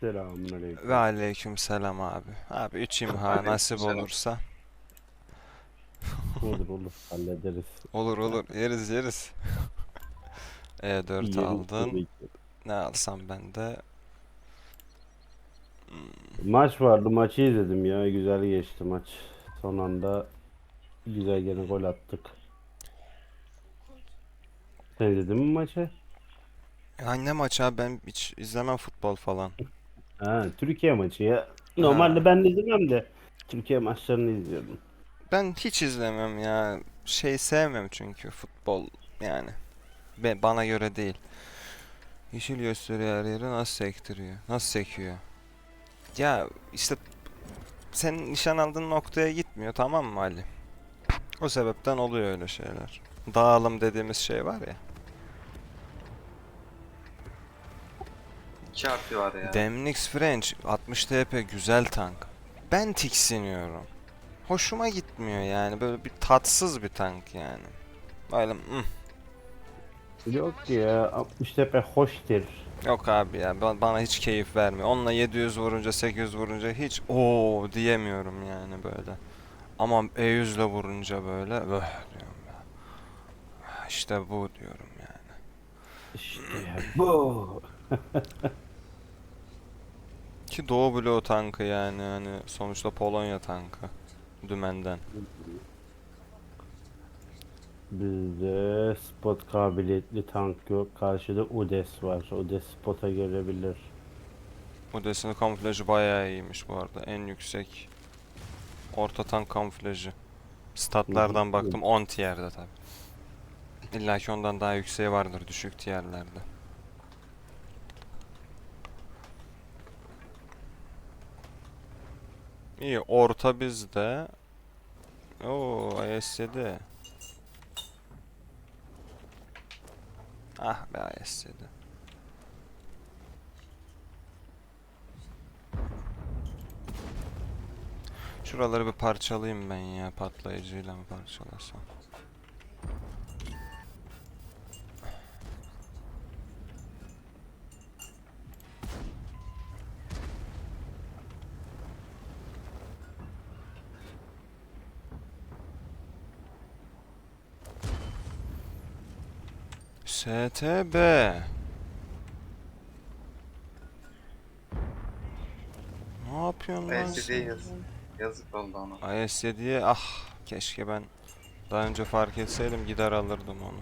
Selamünaleyküm. Ve aleyküm selam abi. Abi 3 imha nasip Aleykümselam. olursa. Olur olur hallederiz. Olur olur yeriz yeriz. E4 Yeriz aldın. tabii ki. Ne alsam ben de. Maç vardı maçı izledim ya güzel geçti maç. Son anda güzel gene gol attık. Sen izledin mi maçı? Ya ne maç abi ben hiç izlemem futbol falan. Ha, Türkiye maçı ya. Normalde ben izlemem de Türkiye maçlarını izliyordum. Ben hiç izlemem ya. Şey sevmem çünkü futbol yani. Be- bana göre değil. Yeşil gösteriyor her yeri nasıl sektiriyor? Nasıl sekiyor? Ya işte senin nişan aldığın noktaya gitmiyor tamam mı Ali? O sebepten oluyor öyle şeyler. Dağılım dediğimiz şey var ya. İki harfi var ya. Demnix French 60 TP güzel tank. Ben tiksiniyorum. Hoşuma gitmiyor yani böyle bir tatsız bir tank yani. Böyle mm. Yok ya 60 tepe hoştur. Yok abi ya ba- bana hiç keyif vermiyor. Onunla 700 vurunca 800 vurunca hiç o diyemiyorum yani böyle. Ama E100 ile vurunca böyle öh diyorum ya. İşte bu diyorum yani. İşte bu. Ki Doğu bloğu tankı yani hani sonuçta Polonya tankı. Dümenden. Bizde spot kabiliyetli tank yok. Karşıda Udes var. Udes spota gelebilir. Odesinin kamuflajı bayağı iyiymiş bu arada. En yüksek orta tank kamuflajı. Statlardan baktım 10 tier'de tabi. İlla ki ondan daha yükseği vardır düşük tier'lerde. İyi orta bizde. Oo IS-7. Ah be IS-7. Şuraları bir parçalayayım ben ya patlayıcıyla mı parçalasam? STB. Ne yapıyorsun lan sen? yaz. Yazık oldu ona. IS-7'ye ah keşke ben daha önce fark etseydim gider alırdım onu.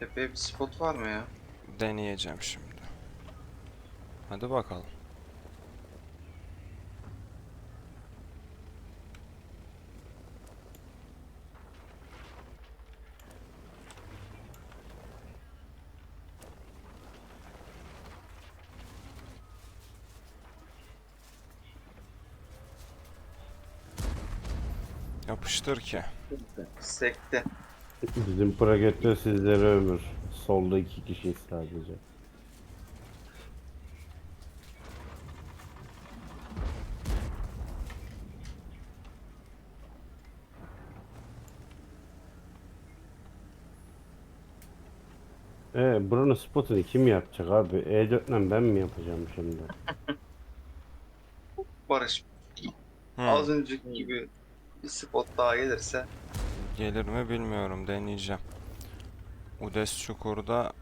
Tepeye bir spot var mı ya? Deneyeceğim şimdi. Hadi bakalım. Yapıştır ki. Sekte. Bizim projektör sizlere ömür. Solda iki kişi sadece. Ee, buranın spotunu kim yapacak abi? E4'le ben mi yapacağım şimdi? Barış Hmm, az önceki gibi bir spot daha gelirse Gelir mi bilmiyorum deneyeceğim. Udes Çukur'da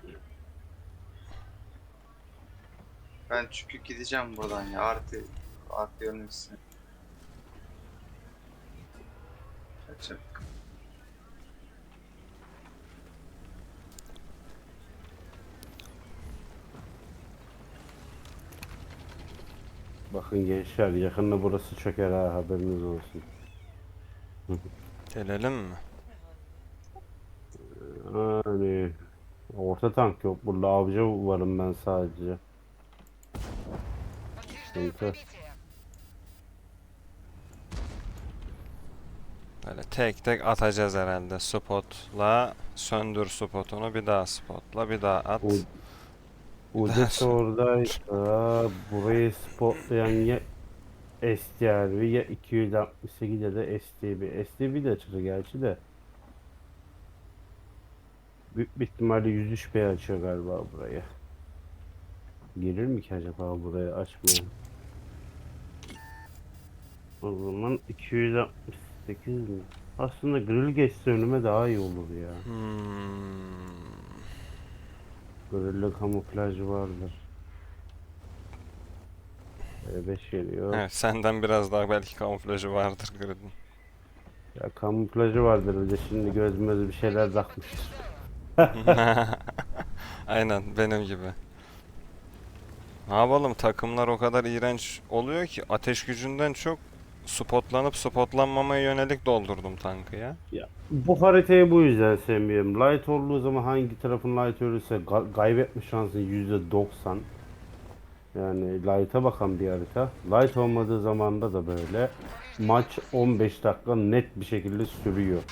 ben çünkü gideceğim buradan ya. Artı artı yönümüzsün. Kaçak. Bakın gençler yakında burası çöker ha haberiniz olsun. Gelelim mi? Yani orta tank yok burada avcı varım ben sadece. Sıkıntı. Böyle tek tek atacağız herhalde. Spotla söndür spotunu bir daha spotla bir daha at. U- Udes oradaysa burayı spotlayan ya STRV ya 268 ya da STB. STB de çıktı gerçi de. Büyük bir ihtimalle 103B açıyor galiba burayı. Gelir mi ki acaba buraya açmaya? O zaman 268 mi? Aslında grill geçse önüme daha iyi olur ya. Hmm. Grill'de kamuflaj vardır. E5 geliyor. Evet senden biraz daha belki kamuflajı vardır Grid'in. Ya kamuflajı vardır bir de şimdi gözüme bir şeyler takmış. Aynen benim gibi. Ne yapalım takımlar o kadar iğrenç oluyor ki ateş gücünden çok spotlanıp spotlanmamaya yönelik doldurdum tankı ya. Bu haritayı bu yüzden sevmiyorum. Light olduğu zaman hangi tarafın light ölürse kaybetme şansın %90. Yani light'a bakan bir harita. Light olmadığı zamanda da böyle maç 15 dakika net bir şekilde sürüyor.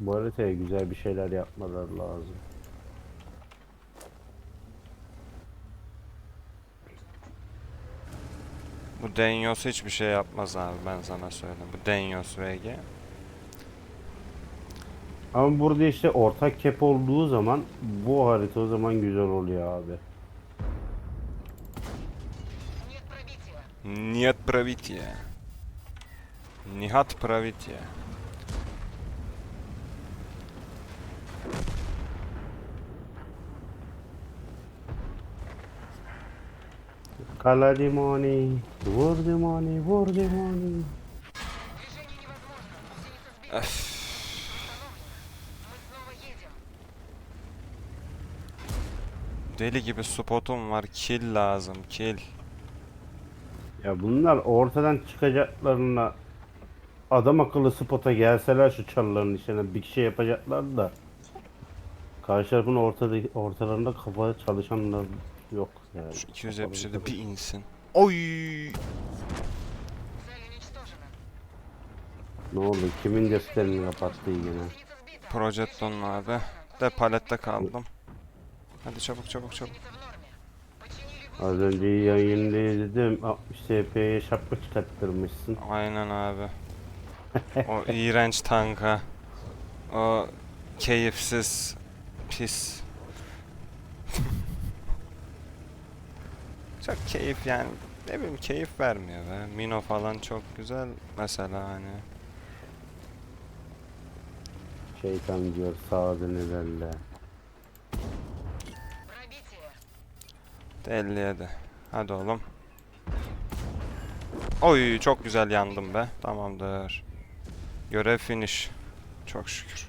Bu haritaya güzel bir şeyler yapmaları lazım. Bu Denyos hiçbir şey yapmaz abi ben sana söyleyeyim. Bu Denyos VG ama burada işte ortak cap olduğu zaman bu harita o zaman güzel oluyor abi. Nihat Pravitya. Nihat Pravitya. Kala demoni, vur demoni, vur demoni. Öf. Deli gibi spotum var. Kill lazım. Kill. Ya bunlar ortadan çıkacaklarına adam akıllı spota gelseler şu çalıların içine bir şey yapacaklar da karşı tarafın ortada, ortalarında kafa çalışanlar yok yani. Şu 277 bir insin. Oy! Ne oldu? Kimin defterini kapattı yine? Projektonun abi. De palette kaldım. Hadi çabuk çabuk çabuk. Az önce yayında dedim 60 SP'ye şapka çıkarttırmışsın. Aynen abi. o iğrenç tanka. O keyifsiz pis. çok keyif yani ne bileyim keyif vermiyor be. Mino falan çok güzel mesela hani. Şeytan diyor sağ nelerle. 57. Hadi oğlum. Oy çok güzel yandım be. Tamamdır. Görev finish. Çok şükür.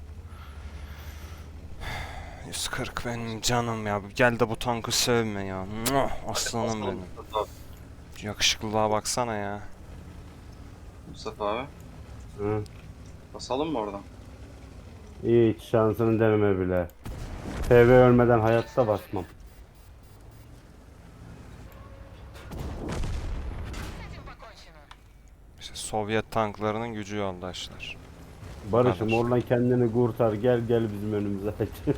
140 benim canım ya. Gel de bu tankı sevme ya. Aslanım benim. Yakışıklılığa baksana ya. Mustafa abi. Hı? Basalım mı oradan? İyi hiç şansını deneme bile. TV ölmeden hayatta basmam. Sovyet tanklarının gücü yoldaşlar. Barış'ım oradan kendini kurtar gel gel bizim önümüze aç.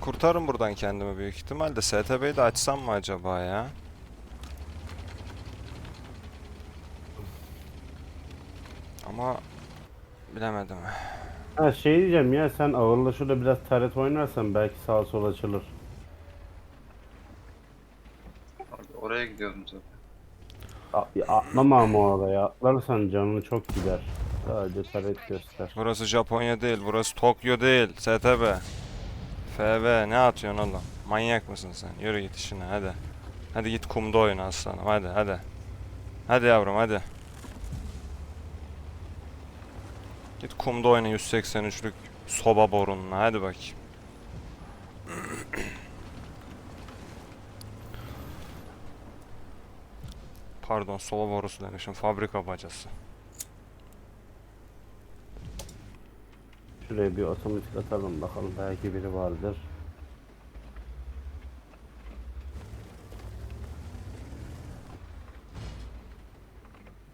Kurtarım buradan kendimi büyük ihtimalle. STB'yi de açsam mı acaba ya? Ama bilemedim. ha şey diyeceğim ya sen ağırla şurada biraz taret oynarsan belki sağa sola açılır. Abi oraya gidiyordum zaten. A- ya atlama ama oraya atlarsan canını çok gider. Sadece taret göster. Burası Japonya değil, burası Tokyo değil. STB. FV ne atıyorsun oğlum? Manyak mısın sen? Yürü git işine hadi. Hadi git kumda oyna aslanım hadi hadi. Hadi yavrum hadi. Git kumda oyna 183'lük soba borunla hadi bakayım. Pardon soba borusu demişim fabrika bacası. Şuraya bir otomatik atalım bakalım belki biri vardır.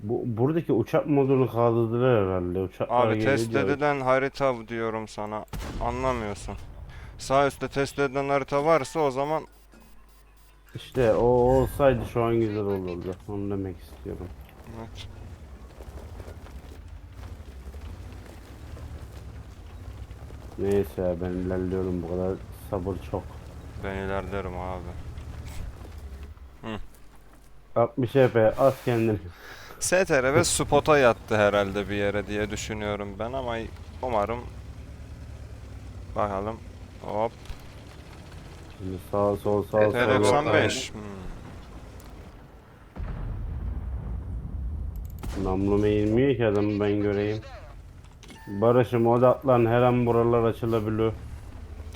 Bu buradaki uçak modunu kaldırdılar herhalde. Uçaklar Abi test edilen harita diyorum sana. Anlamıyorsun. Sağ üstte test edilen harita varsa o zaman İşte o olsaydı şu an güzel olurdu. Onu demek istiyorum. Evet. Neyse ya ben ilerliyorum bu kadar sabır çok. Ben ilerlerim abi. 60 HP az kendini. STR ve spota yattı herhalde bir yere diye düşünüyorum ben ama umarım bakalım. Hop. Şimdi sağ sol sağ sol. evet, T95. Hmm. İnmiyor ki adamı ben göreyim. Barış'ım odaklan her an buralar açılabiliyor.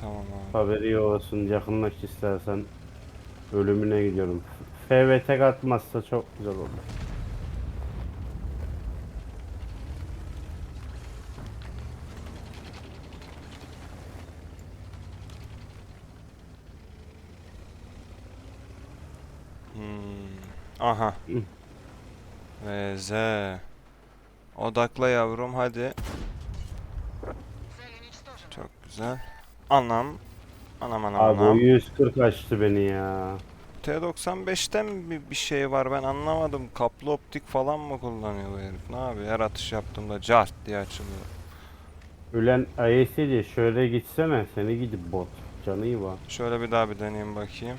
Tamam abi. Haberi olsun yakınlaş istersen. Ölümüne gidiyorum. FV tek atmazsa çok güzel olur. Hmm. Aha. VZ. Odakla yavrum hadi. Çok güzel. Anam. Anam anam Abi anam. o 140 açtı beni ya. T95'ten bir, bir şey var ben anlamadım. Kaplı optik falan mı kullanıyor bu herif? Ne yapıyor? Her atış yaptığımda cart diye açılıyor. Ölen AES diye şöyle gitsene seni gidip bot. Canı iyi var. Şöyle bir daha bir deneyeyim bakayım.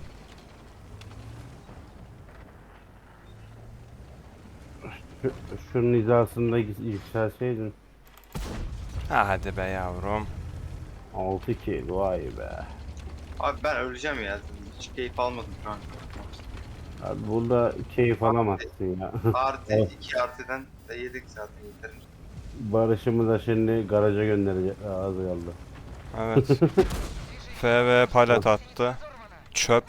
Şu, şunun hizasında yükselseydin. Ha hadi be yavrum. 6 kill vay be. Abi ben öleceğim ya. Hiç keyif almadım şu an. Abi burada keyif alamazsın ya. Artı Evet. 2 artıdan da yedik zaten yeterince. Barış'ımı da şimdi garaja gönderecek. Az kaldı. Evet. FV palet attı. Çöp.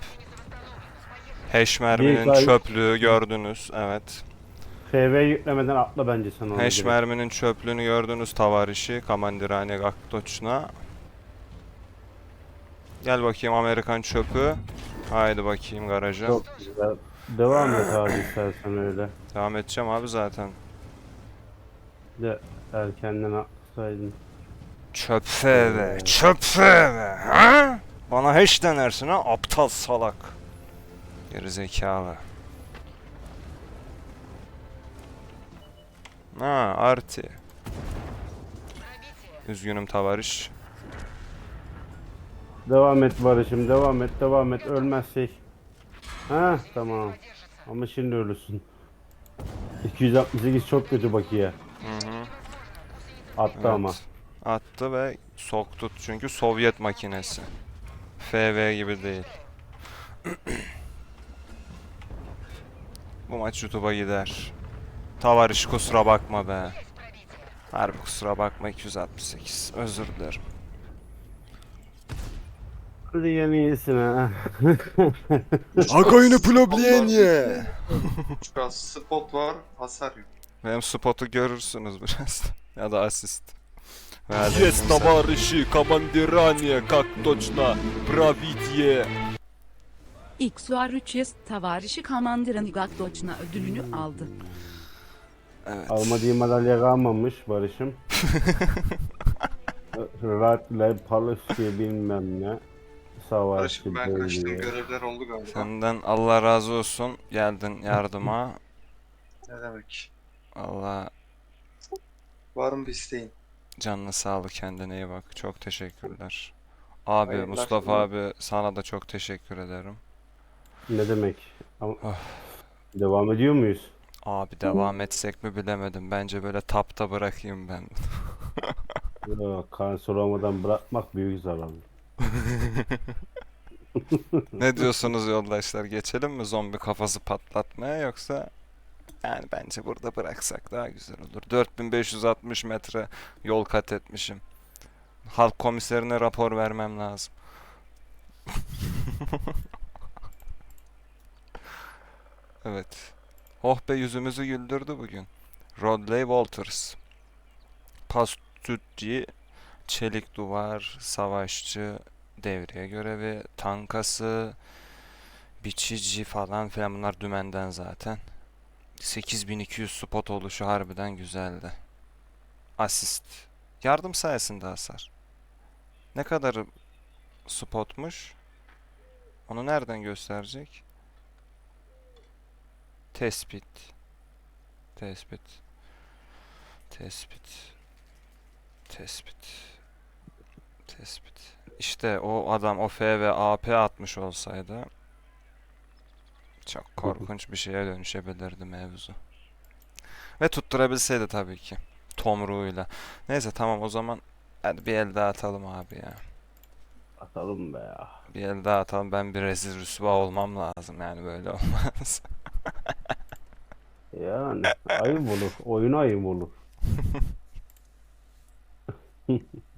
Hash merminin çöplüğü gördünüz. Evet. FV yüklemeden atla bence sen onu. Hash direkt. merminin çöplüğünü gördünüz tavarişi. Kamandirane Gaktoç'una. Gel bakayım Amerikan çöpü. Haydi bakayım garaja. Çok güzel. Devam et abi istersen öyle. Devam edeceğim abi zaten. Bir De erkenden atsaydın. Çöp FV. Çöp FV. Ha? Bana hash denersin ha aptal salak. Geri Ha artı. Üzgünüm tavarış. Devam et Barış'ım devam et devam et ölmezsek. Ha tamam. Ama şimdi ölürsün. 268 çok kötü bakiye. Hı hı. Attı evet. ama. Attı ve soktu çünkü Sovyet makinesi. FV gibi değil. Bu maç YouTube'a gider. Tavarış kusura bakma be. Пробитие. Harbi kusura bakma 268. Özür dilerim. Hadi yeni iyisin ha. Agoyunu problemiye. Şu an spot var, hasar yok. Benim spotu görürsünüz biraz. ya da asist. Есть товарищи, командирование, как точно, правитие. XUR 300 tavarişi Kamandıran Gakdoçna ödülünü aldı. Evet. Almadığı madalya kalmamış Barış'ım. Ratle Paluski bilmem ne. Savaşçı Barış'ım ben kaçtım görevler oldu galiba. Senden Allah razı olsun. Geldin yardıma. Ne demek? Allah Var mı bir isteğin? canına sağlık kendine iyi bak. Çok teşekkürler. Abi Hayırlı Mustafa abi sana da çok teşekkür ederim. Ne demek? Ama... Oh. Devam ediyor muyuz? Abi devam etsek mi bilemedim. Bence böyle tapta bırakayım ben. Yok, kanser olmadan bırakmak büyük zarar. Ne diyorsunuz yoldaşlar? Geçelim mi zombi kafası patlatmaya yoksa yani bence burada bıraksak daha güzel olur. 4560 metre yol kat etmişim. Halk komiserine rapor vermem lazım. evet. Oh be yüzümüzü güldürdü bugün. Rodley Walters. Pastütçi, çelik duvar, savaşçı, devriye görevi, tankası, biçici falan filan bunlar dümenden zaten. 8200 spot oluşu harbiden güzeldi. Asist. Yardım sayesinde hasar. Ne kadar spotmuş? Onu nereden gösterecek? Tespit. Tespit. Tespit. Tespit. Tespit. İşte o adam o F ve AP atmış olsaydı çok korkunç bir şeye dönüşebilirdi mevzu. Ve tutturabilseydi tabii ki. Tomruğuyla. Neyse tamam o zaman hadi bir el daha atalım abi ya. Atalım be ya. Bir el daha atalım. Ben bir rezil rüsva olmam lazım yani böyle olmaz. Yani ayıp olur. Oyuna ayıp olur.